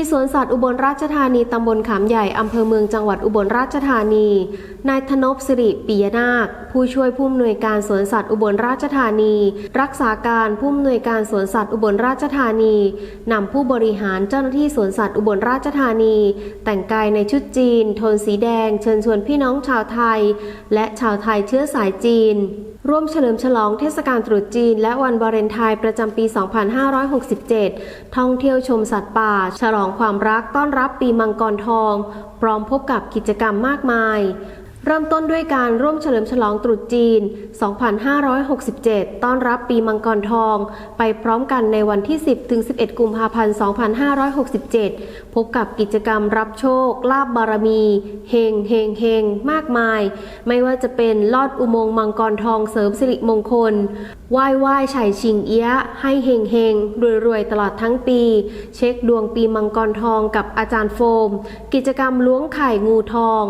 ที่สวนสัตว์อุบลราชธานี ตำบลขามใหญ่ อำเภอเมืองจังหวัดอุบลราชธานี นายธนพสิริปิยนาค ผู้ช่วยผู้อำนวยการสวนสัตว์อุบลราชธานี รักษาการผู้อำนวยการสวนสัตว์อุบลราชธานี นำผู้บริหารเจ้าหน้าที่สวนสัตว์อุบลราชธานี แต่งกายในชุดจีน โทนสีแดง เชิญชวนพี่น้องชาวไทย และชาวไทยเชื้อสายจีน ร่วมเฉลิมฉลองเทศกาลตรุษจีน และวันวาเลนไทน์ประจำปี 2567 ท่องเที่ยวชมสัตว์ป่า ฉลองความรักต้อนรับปีมังกรทอง พร้อมพบกับกิจกรรมมากมาย เริ่มต้นด้วยการร่วมเฉลิมฉลองตรุษจีน 2567 ต้อนรับปีมังกรทอง ไปพร้อมกันในวันที่ 10 ถึง 11 กุมภาพันธ์ 2567 พบกับกิจกรรมรับโชค ลาบบารมี เฮงเฮงเฮงมากมาย ไม่ว่าจะเป็นลอดอุโมงค์มังกรทองเสริมสิริมงคลไหว้ไหว้ไฉชิงเอี้ยะให้เฮงเฮงรวยรวยๆตลอดทั้งปี เช็คดวงปีมังกรทองกับอาจารย์โฟม กิจกรรมล้วงไข่งูทอง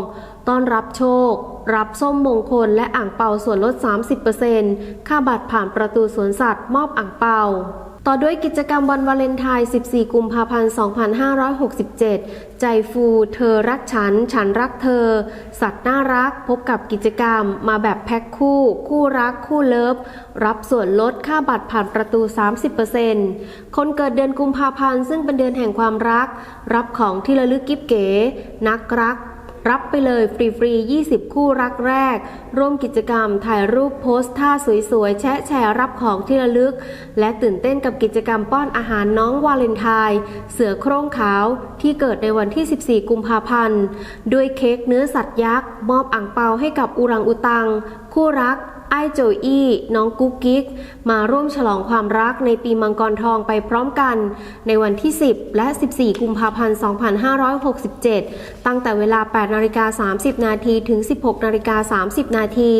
ต้อนรับโชค รับส้มมงคลและอ่างเปาส่วนลด 30%ค่าบัตรผ่านประตูสวนสัตว์ มอบอ่างเปาต่อด้วยกิจกรรมวันวาเลนไทน์ 14 กุมภาพันธ์ 2567 ใจฟูเธอรักฉัน ฉันรักเธอ สัตว์น่ารักพบกับกิจกรรมมาแบบแพ็คคู่ คู่รักคู่เลิฟ รับส่วนลดค่าบัตรผ่านประตู 30%คนเกิดเดือนกุมภาพันธ์ซึ่งเป็นเดือนแห่งความรัก รับของที่ระลึกกิฟเก๋ นักรัก รับไปเลยฟรีๆ 20 คู่รักแรก ร่วมกิจกรรมถ่ายรูปโพสท่าสวยๆ แชะแชร์รับของที่ระลึก และตื่นเต้นกับกิจกรรมป้อนอาหารน้องวาเลนไทน์เสือโคร่งขาวที่เกิดในวันที่ 14 กุมภาพันธ์ ด้วยเค้กเนื้อสัตว์ยักษ์ มอบอ่างเปาให้กับอุรังอุตัง คู่รัก ไอ้โจอี้น้องกุ๊กกิ๊ก มาร่วมฉลองความรักในปีมังกรทองไปพร้อมกัน ในวันที่ 10 และ 14 กุมภาพันธ์ 2567 ตั้งแต่เวลา 8นาฬิกา30 นาทีถึง 16นาฬิกา30 นาที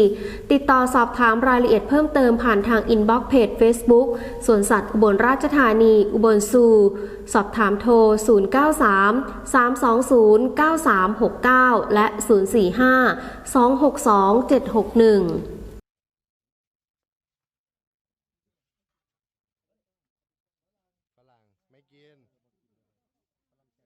ติดต่อสอบถามรายละเอียดเพิ่มเติมผ่านทางอินบ็อกซ์เพจ Facebook สวนสัตว์อุบลราชธานี อุบลซูสอบถามโทร 093 320 9369 และ 045 262 761 again.